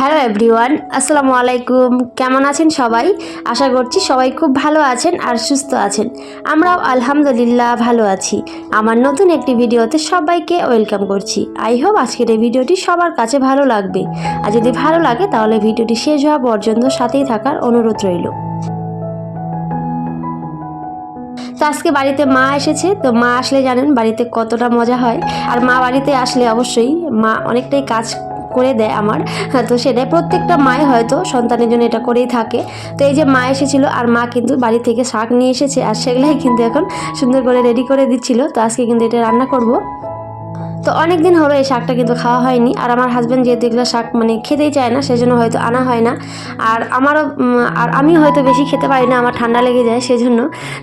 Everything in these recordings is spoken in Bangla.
হ্যালো এভরিওয়ান, আসসালামু আলাইকুম। কেমন আছেন সবাই? আশা করছি সবাই খুব ভালো আছেন আর সুস্থ আছেন। আমরাও আলহামদুলিল্লাহ ভালো আছি। আমার নতুন একটি ভিডিওতে সবাইকে ওয়েলকাম করছি। আই হোপ আজকের এই ভিডিওটি সবার কাছে ভালো লাগবে। আর যদি ভালো লাগে, তাহলে ভিডিওটি শেষ হওয়া পর্যন্ত সাথেই থাকার অনুরোধ রইল। তো আজকে বাড়িতে মা এসেছে। তো মা আসলে জানেন বাড়িতে কতটা মজা হয়। আর মা বাড়িতে আসলে অবশ্যই মা অনেকটাই কাজ করে দেয় আমার। হ্যাঁ, তো সেটাই প্রত্যেকটা মায় হয়তো সন্তানের জন্য এটা করেই থাকে। তো এই যে মা এসেছিল আর মা কিন্তু বাড়ি থেকে শাক নিয়ে এসেছে আর সেগুলাই কিন্তু এখন সুন্দর করে রেডি করে দিচ্ছিল। তো আজকে কিন্তু এটা রান্না করব। তো অনেক দিন হলো এই শাকটা কিন্তু খাওয়া হয়নি। আর আমার হাজব্যান্ড যেহেতু এগুলো শাক মানে খেতেই চায় না সেজন্য হয়তো আনা হয় না। আর আমারও আর আমি হয়তো বেশি খেতে পারি না আমার ঠান্ডা লেগে যায় সেজন্য।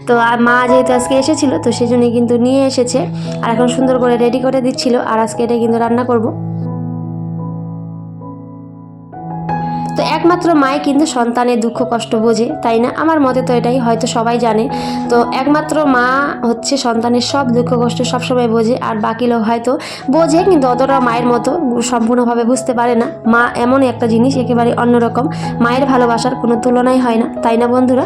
তো আর মা যেহেতু আজকে এসেছিল তো সেজন্যই কিন্তু নিয়ে এসেছে। আর এখন সুন্দর করে রেডি করে দিচ্ছিল। আর আজকে এটা কিন্তু রান্না করব। একমাত্র মাই কিন্তু সন্তানের দুঃখ কষ্ট বোঝে, তাই না? আমার মতে তো এটাই, হয়তো সবাই জানে। তো একমাত্র মা হচ্ছে সন্তানের সব দুঃখ কষ্ট সবসময় বোঝে, আর বাকি লোক হয়তো বোঝে, কিন্তু অতটা মায়ের মতো সম্পূর্ণভাবে বুঝতে পারে না। মা এমন একটা জিনিস, একেবারে অন্যরকম। মায়ের ভালোবাসার কোনো তুলনাই হয় না, তাই না বন্ধুরা?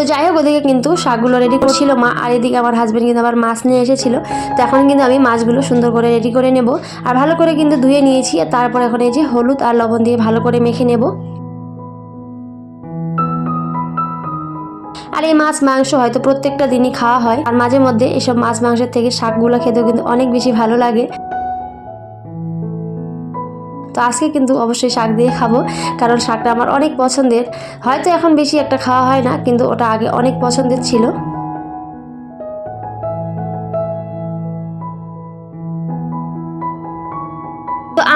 তো যাই হোক, ওদিকে কিন্তু শাকগুলো রেডি করছিল মা, আর এদিকে আমার হাজব্যান্ড কিন্তু আবার মাছ নিয়ে এসেছিল। তো এখন কিন্তু আমি মাছগুলো সুন্দর করে রেডি করে নেব। আর ভালো করে কিন্তু ধুয়ে নিয়েছি, আর তারপর এখন এই যে হলুদ আর লবণ দিয়ে ভালো করে মেখে নেব। আর এই মাছ মাংস হয়তো প্রত্যেকটা দিনই খাওয়া হয়, আর মাঝে মধ্যে এসব মাছ মাংসের থেকে শাকগুলো খেতেও কিন্তু অনেক বেশি ভালো লাগে। তো আজকে কিন্তু অবশ্যই শাক দিয়ে খাব, কারণ শাকটা আমার অনেক পছন্দের। হয়তো এখন বেশি একটা খাওয়া হয় না, কিন্তু ওটা আগে অনেক পছন্দের ছিল।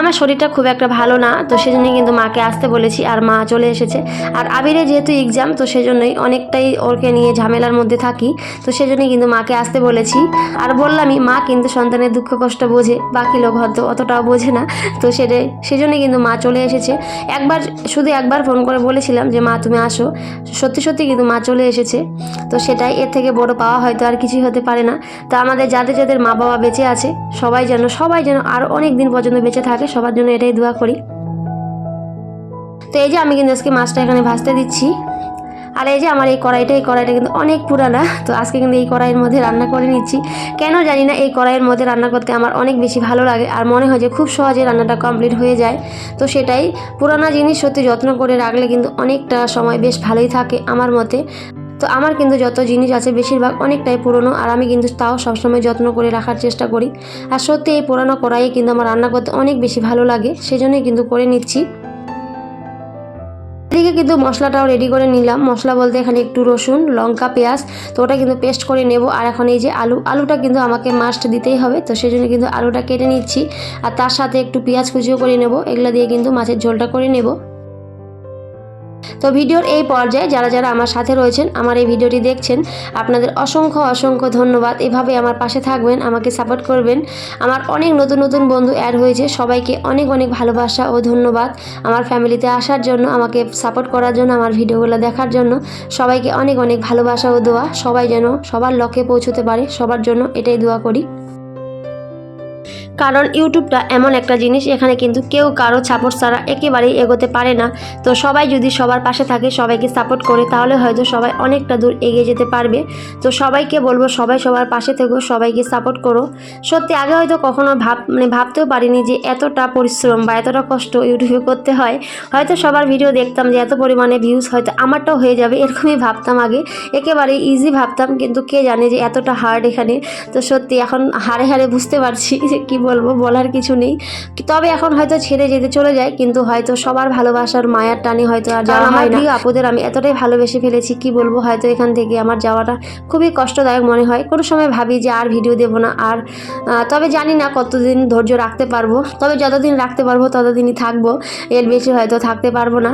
আমার শরীরটা খুব একটা ভালো না, তো সেজন্যই কিন্তু মাকে আসতে বলেছি আর মা চলে এসেছে। আর আবিরে যেহেতু এক্সাম তো সেজন্যই অনেকটাই ওরকে নিয়ে ঝামেলার মধ্যে থাকি, তো সেজন্যই কিন্তু মাকে আসতে বলেছি। আর বললামই, মা কিন্তু সন্তানের দুঃখ কষ্ট বোঝে, বাকি লোক হয়তো অতটাও বোঝে না। তো সেটাই সেজন্যই কিন্তু মা চলে এসেছে। একবার, শুধু একবার ফোন করে বলেছিলাম যে, মা তুমি আসো। সত্যি সত্যি কিন্তু মা চলে এসেছে। তো সেটাই এর থেকে বড় পাওয়া হয়তো আর কিছুই হতে পারে না। তো আমাদের যাদের যাদের মা বাবা বেঁচে আছে, সবাই যেন সবাই যেন আরও অনেক দিন পর্যন্ত বেঁচে থাকে, সবার জন্য এটাই দোয়া করি। তো এই যে আমি কিন্তু আজকে মাছটা এখানে ভাজতে দিচ্ছি। আর এই যে আমার এই কড়াইটা এই কড়াইটা কিন্তু অনেক পুরানা, তো আজকে কিন্তু এই কড়াইয়ের মধ্যে রান্না করে নিচ্ছি। কেন জানি না এই কড়াইয়ের মধ্যে রান্না করতে আমার অনেক বেশি ভালো লাগে, আর মনে হয় যে খুব সহজে রান্নাটা কমপ্লিট হয়ে যায়। তো সেটাই পুরানা জিনিস সত্যি যত্ন করে রাখলে কিন্তু অনেকটা সময় বেশ ভালোই থাকে আমার মতে। তো আমার কিন্তু যত জিনিস আছে বেশিরভাগ অনেকটাই পুরনো, আর আমি কিন্তু তাও সবসময় যত্ন করে রাখার চেষ্টা করি। আর সত্যি এই পুরানো কড়াইয়ে কিন্তু আমার রান্না করতে অনেক বেশি ভালো লাগে, সেজন্যই কিন্তু করে নিচ্ছি। এদিকে কিন্তু মশলাটাও রেডি করে নিলাম। মশলা বলতে এখানে একটু রসুন, লঙ্কা, পেঁয়াজ, তো ওটা কিন্তু পেস্ট করে নেব। আর এখন এই যে আলু, আলুটা কিন্তু আমাকে মাস্ট দিতেই হবে, তো সেই জন্য কিন্তু আলুটা কেটে নিচ্ছি। আর তার সাথে একটু পেঁয়াজ কুচিও করে নেব। এগুলো দিয়ে কিন্তু মাছের ঝোলটা করে নেব। তো ভিডিওর এই পর্যায়ে যারা যারা আমার সাথে রয়েছেন, আমার এই ভিডিওটি দেখছেন, আপনাদের অসংখ্য অসংখ্য ধন্যবাদ। এভাবে আমার পাশে থাকবেন, আমাকে সাপোর্ট করবেন। আমার অনেক নতুন নতুন বন্ধু অ্যাড হয়েছে, সবাইকে অনেক অনেক ভালোবাসা ও ধন্যবাদ আমার ফ্যামিলিতে আসার জন্য, আমাকে সাপোর্ট করার জন্য, আমার ভিডিওগুলো দেখার জন্য। সবাইকে অনেক অনেক ভালোবাসা ও দোয়া, সবাই যেন সবার লক্ষ্যে পৌঁছতে পারে, সবার জন্য এটাই দোয়া করি। কারণ ইউটিউবটা এমন একটা জিনিস, এখানে কিন্তু কেউ কারও সাপোর্ট ছাড়া একেবারেই এগোতে পারে না। তো সবাই যদি সবার পাশে থাকে, সবাইকে সাপোর্ট করে, তাহলে হয়তো সবাই অনেকটা দূর এগিয়ে যেতে পারবে। তো সবাইকে বলব, সবাই সবার পাশে থেকো, সবাইকে সাপোর্ট করো। সত্যি, আগে হয়তো কখনো ভাব মানে ভাবতেও পারিনি যে এতটা পরিশ্রম বা এতটা কষ্ট ইউটিউবে করতে হয়। হয়তো সবার ভিডিও দেখতাম যে এত পরিমাণে ভিউজ হয়তো আমারটাও হয়ে যাবে, এরকমই ভাবতাম আগে। একেবারে ইজি ভাবতাম, কিন্তু কে জানে যে এতটা হার্ড এখানে। তো সত্যি, এখন হারে হারে বুঝতে পারছি যে কী বলব বলার কিছু নেই। তবে এখন হয়তো ছেড়ে যেতে চলে যায় কিন্তু হয়তো সবার ভালোবাসার মায়ার টানে হয়তো আর যাওয়া হয় না। আপুদের আমি এতটাই ভালোবেসে ফেলেছি কি বলব? হয়তো এখান থেকে আমার যাওয়াটা খুবই কষ্টদায়ক মনে হয়। কোনো সময় ভাবি যে আর ভিডিও দেবো না আর তবে জানি না কতদিন ধৈর্য রাখতে পারব। তবে যতদিন রাখতে পারব ততদিনই থাকব। এর বেশি হয়তো থাকতে পারব না।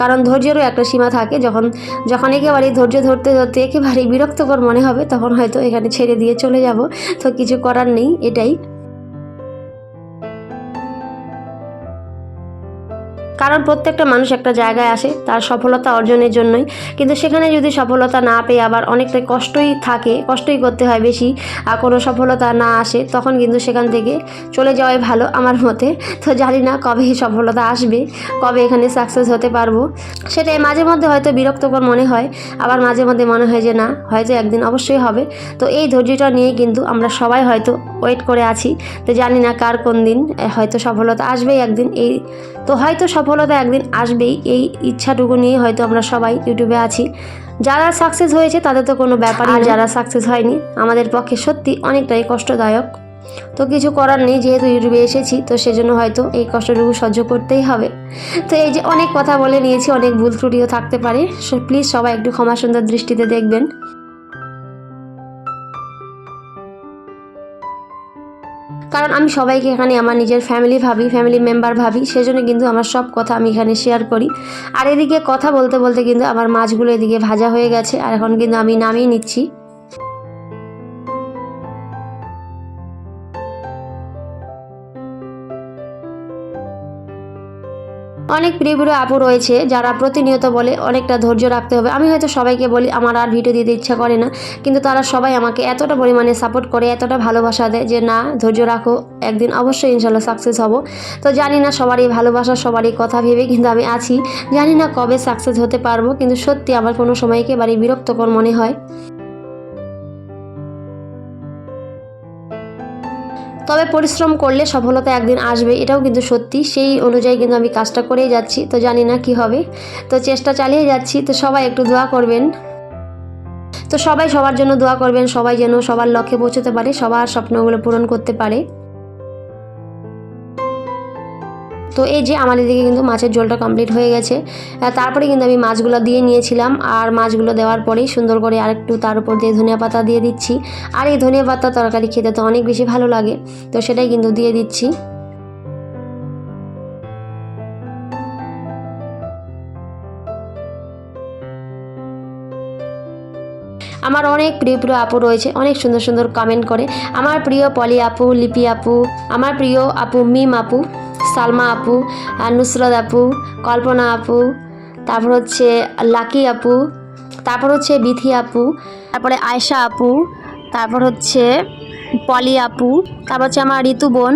কারণ ধৈর্যেরও একটা সীমা থাকে যখন যখন একেবারেই ধৈর্য ধরতে ধরতে একেবারেই বিরক্তকর মনে হবে তখন হয়তো এখানে ছেড়ে দিয়ে চলে যাব। তো কিছু করার নেই এটাই। কারণ প্রত্যেকটা মানুষ একটা জায়গায় আসে, তার সফলতা অর্জনের জন্যই। কিন্তু সেখানে যদি সফলতা না পেয়ে আবার অনেকটা কষ্টই থাকে, কষ্টই করতে হয় বেশি, আর কোনো সফলতা না আসে, তখন কিন্তু সেখান থেকে চলে যাওয়াই ভালো আমার মতে। তো জানি না কবে সফলতা আসবে, কবে এখানে সাকসেস হতে পারব। সেটাই মাঝে মধ্যে হয়তো বিরক্তকর মনে হয়, আবার মাঝে মধ্যে মনে হয় যে না, হয়তো একদিন অবশ্যই হবে। তো এই ধৈর্যটা নিয়ে কিন্তু আমরা সবাই হয়তো ওয়েট করে আছি। তো জানি না কার কোন দিন হয়তো সফলতা আসবেই একদিন, এই তো হয়তো সফলতা একদিন আসবেই। এই ইচ্ছাটুকু নিয়ে হয়তো আমরা সবাই ইউটিউবে আছি। যারা সাকসেস হয়েছে তাদের তো কোনো ব্যাপার আর যারা সাকসেস হয়নি আমাদের পক্ষে সত্যি অনেকটাই কষ্টদায়ক। তো কিছু করার নেই যেহেতু ইউটিউবে এসেছি তো সেজন্য হয়তো এই কষ্টটুকু সহ্য করতেই হবে। তো এই যে অনেক কথা বলে নিয়েছি অনেক ভুল ত্রুটিও থাকতে পারে। সো প্লিজ সবাই একটু ক্ষমা সুন্দর দৃষ্টিতে দেখবেন। কারণ আমি সবাইকে এখানে আমার নিজের ফ্যামিলি ভাবি ফ্যামিলি মেম্বার ভাবি, সেজন্য কিন্তু আমার সব কথা আমি এখানে শেয়ার করি। আর এদিকে কথা বলতে বলতে কিন্তু আমার মাছগুলো এদিকে ভাজা হয়ে গেছে, আর এখন কিন্তু আমি নামিয়ে নিচ্ছি। অনেক প্রিয় প্রিয় আপু রয়েছে, যারা প্রতিনিয়ত বলে অনেকটা ধৈর্য রাখতে হবে। আমি হয়তো সবাইকে বলি, আমার আর ভিডিও দিতে ইচ্ছা করে না, কিন্তু তারা সবাই আমাকে এতটা পরিমাণে সাপোর্ট করে, এতটা ভালোবাসা দেয় যে, না, ধৈর্য রাখো, একদিন অবশ্যই ইনশাল্লাহ সাকসেস হব। তো জানি না সবারই ভালোবাসা, সবারই কথা ভেবে কিন্তু আমি আছি। জানি না কবে সাকসেস হতে পারব, কিন্তু সত্যি আমার কোনো সময় একেবারে বিরক্তকর মনে হয়। তবে পরিশ্রম করলে সফলতা একদিন আসবে, এটাও কিন্তু সত্যি। সেই অনুযায়ী কিন্তু আমি কাজটা করেই যাচ্ছি, তো জানি না কি হবে। তো চেষ্টা চালিয়ে যাচ্ছি, তো সবাই একটু দোয়া করবেন। তো সবাই সবার জন্য দোয়া করবেন, সবাই যেন সবার লক্ষ্যে পৌঁছতে পারে, সবার স্বপ্নগুলো পূরণ করতে পারে। তো এই যে আমার এদিকে কিন্তু মাছের ঝোলটা কমপ্লিট হয়ে গেছে। তারপরে কিন্তু আমি মাছগুলো দিয়ে নিয়েছিলাম আর মাছগুলো দেওয়ার পরেই সুন্দর করে আরেকটু তার উপর দিয়ে ধনিয়া পাতা দিয়ে দিচ্ছি। আর এই ধনিয়া পাতা তরকারি খেতে তো অনেক বেশি ভালো লাগে, তো সেটাই কিন্তু দিয়ে দিচ্ছি। আমার অনেক প্রিয় প্রিয় আপু রয়েছে, অনেক সুন্দর সুন্দর কমেন্ট করে। আমার প্রিয় পলি আপু, লিপি আপু, আমার প্রিয় আপু, মিম আপু। সালমা আপু আর নুসরত আপু, কল্পনা আপু, তারপর হচ্ছে লাকি আপু, তারপর হচ্ছে বিথি আপু, তারপরে আয়শা আপু, তারপর হচ্ছে পলি আপু, তারপর হচ্ছে আমার ঋতু বোন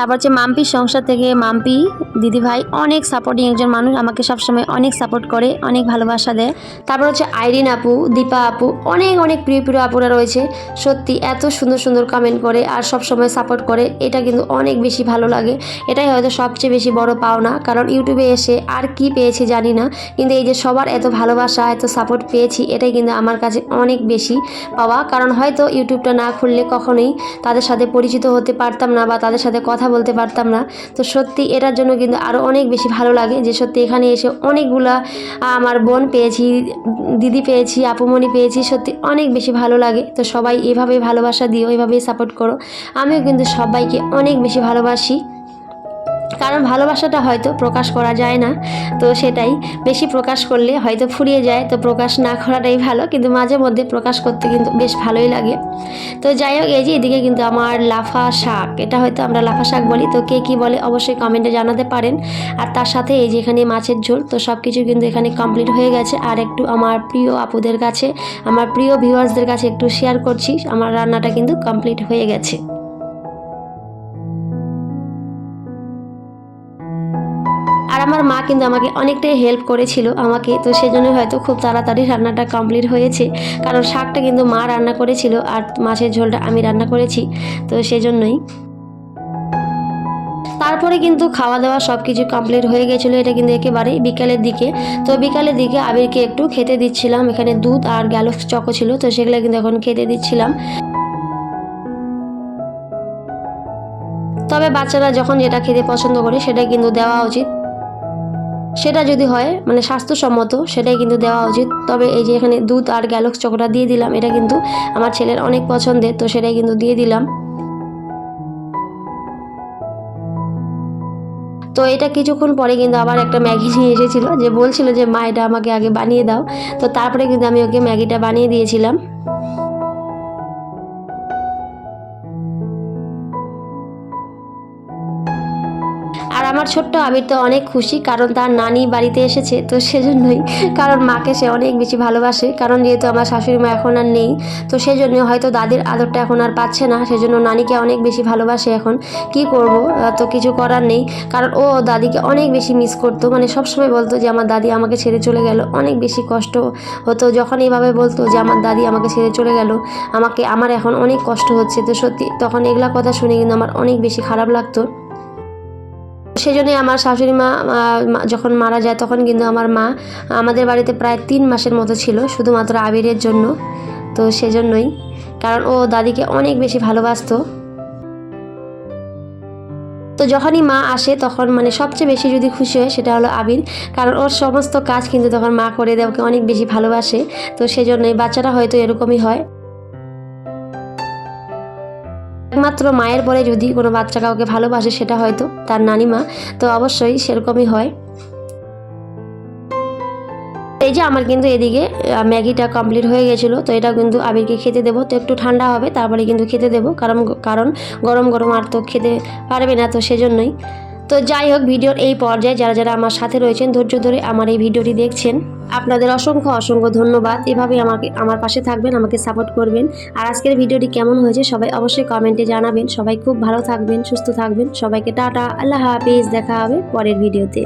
তারপর হচ্ছে মাম্পির সংসার থেকে মাম্পি দিদিভাই অনেক সাপোর্টিং একজন মানুষ, আমাকে সবসময় অনেক সাপোর্ট করে, অনেক ভালোবাসা দেয়। তারপর হচ্ছে আইরিন আপু, দীপা আপু, অনেক অনেক প্রিয় প্রিয় আপুরা রয়েছে। সত্যি এত সুন্দর সুন্দর কমেন্ট করে আর সব সময় সাপোর্ট করে, এটা কিন্তু অনেক বেশি ভালো লাগে। এটাই হয়তো সবচেয়ে বেশি বড় পাওনা, কারণ ইউটিউবে এসে আর কি পেয়েছি জানি না, কিন্তু এই যে সবার এত ভালোবাসা, এত সাপোর্ট পেয়েছি, এটাই কিন্তু আমার কাছে অনেক বেশি পাওয়া। কারণ হয়তো ইউটিউবটা না খুললে কখনোই তাদের সাথে পরিচিত হতে পারতাম না বা তাদের সাথে কথা বলতে পারতাম না। তো সত্যি এটার জন্য কিন্তু আরও অনেক বেশি ভালো লাগে যে সত্যি এখানে এসে অনেকগুলা আমার বোন পেয়েছি, দিদি পেয়েছি আপুমণি পেয়েছি, সত্যি অনেক বেশি ভালো লাগে। তো সবাই এভাবে ভালোবাসা দিও এভাবেই সাপোর্ট করো। আমিও কিন্তু সবাইকে অনেক বেশি ভালোবাসি। কারণ ভালোবাসাটা হয়তো প্রকাশ করা যায় না, তো সেটাই। বেশি প্রকাশ করলে হয়তো ফুরিয়ে যায়, তো প্রকাশ না করাটাই ভালো, কিন্তু মাঝে মধ্যে প্রকাশ করতে কিন্তু বেশ ভালোই লাগে। তো যাই হোক, এই যে এদিকে কিন্তু আমার লাফা শাক, এটা হয়তো আমরা লাফা শাক বলি, তো কে কী বলে অবশ্যই কমেন্টে জানাতে পারেন। আর তার সাথে এই যে এখানে মাছের ঝোল, তো সব কিছু কিন্তু এখানে কমপ্লিট হয়ে গেছে। আর একটু আমার প্রিয় আপুদের কাছে, আমার প্রিয় ভিউয়ার্সদের কাছে একটু শেয়ার করছি, আমার রান্নাটা কিন্তু কমপ্লিট হয়ে গেছে। কিন্তু আমাকে অনেকটাই হেল্প করেছিল আমাকে। তো সেজন্য হয়তো খুব তাড়াতাড়ি রান্নাটা কমপ্লিট হয়েছে। কারণ শাকটা কিন্তু মা রান্না করেছিল আর মাছের ঝোলটা আমি রান্না করেছি। তো সেজন্যই। তারপরে কিন্তু খাওয়া দাওয়া সব কিছু কমপ্লিট হয়ে গেছিল। এটা কিন্তু একেবারেই বিকালের দিকে। তো বিকালের দিকে আবিরকে একটু খেতে দিচ্ছিলাম। এখানে দুধ আর গ্যালোক্স চকো ছিল। তো সেগুলো কিন্তু এখন খেতে দিচ্ছিলাম। তবে বাচ্চারা যখন যেটা খেতে পছন্দ করে সেটাই কিন্তু দেওয়া উচিত। সেটা যদি হয় মানে স্বাস্থ্যসম্মত, সেটাই কিন্তু দেওয়া উচিত। তবে এই যে এখানে দুধ আর গ্যালক্স চকোটা দিয়ে দিলাম, এটা কিন্তু আমার ছেলের অনেক পছন্দের, তো সেটাই কিন্তু দিয়ে দিলাম। তো এটা কিছুক্ষণ পরে কিন্তু আবার একটা ম্যাগি নিয়ে এসেছিল, যে বলছিল যে, মা, এটা আমাকে আগে বানিয়ে দাও। তো তারপরে কিন্তু আমি ওকে ম্যাগিটা বানিয়ে দিয়েছিলাম। আমার ছোট্ট আবির তো অনেক খুশি কারণ তার নানি বাড়িতে এসেছে, তো সেজন্যই কারণ মাকে সে অনেক বেশি ভালোবাসে। কারণ যেহেতু আমার শাশুড়ি মা এখন আর নেই, তো সেই জন্য হয়তো দাদির আদরটা এখন আর পাচ্ছে না, সেজন্য নানিকে অনেক বেশি ভালোবাসে এখন। কি করব? তো কিছু করার নেই। কারণ ও দাদিকে অনেক বেশি মিস করতো। মানে সবসময় বলতো যে, আমার দাদি আমাকে ছেড়ে চলে গেল। অনেক বেশি কষ্ট হতো। যখন এইভাবে বলতো যে, আমার দাদি আমাকে ছেড়ে চলে গেল, আমাকে, আমার এখন অনেক কষ্ট হচ্ছে। তো সত্যি, তখন এগুলা কথা শুনে কিন্তু আমার অনেক বেশি খারাপ লাগতো। সেই জন্যই আমার শাশুড়ি মা যখন মারা যায় তখন কিন্তু আমার মা আমাদের বাড়িতে প্রায় তিন মাসের মতো ছিল, শুধুমাত্র আবিরের জন্য। তো সেজন্যই, কারণ ও দাদিকে অনেক বেশি ভালোবাসতো। তো যখনই মা আসে তখন মানে সবচেয়ে বেশি যদি খুশি হয় সেটা হলো আবির, কারণ ওর সমস্ত কাজ কিন্তু তখন মা করে দেয়, ওকে অনেক বেশি ভালোবাসে। তো সেজন্যই বাচ্চারা হয়তো এরকমই হয়। একমাত্র মায়ের পরে যদি কোনো বাচ্চা কাউকে ভালোবাসে, সেটা হয়তো তার নানিমা। তো অবশ্যই সেরকমই হয়। এই যে আমার কিন্তু এদিকে ম্যাগিটা কমপ্লিট হয়ে গেছিল। তো এটা কিন্তু আবিরকে খেতে দেবো। তো একটু ঠান্ডা হবে, তারপরে কিন্তু খেতে দেবো। কারণ কারণ গরম গরম আর তো খেতে পারবে না, তো সেজন্যই। তো যাই হোক, ভিডিওর এই পর্যায়ে যারা যারা আমার সাথে রয়েছেন, ধৈর্য ধরে আমার এই ভিডিওটি দেখছেন, আপনাদের অসংখ্য অসংখ্য ধন্যবাদ। এভাবে আমাকে, আমার পাশে থাকবেন, আমাকে সাপোর্ট করবেন। আর আজকের ভিডিওটি কেমন হয়েছে সবাই অবশ্যই কমেন্টে জানাবেন। সবাই খুব ভালো থাকবেন, সুস্থ থাকবেন। সবাইকে টাটা, আল্লাহ হাফিজ, দেখা হবে পরের ভিডিওতে।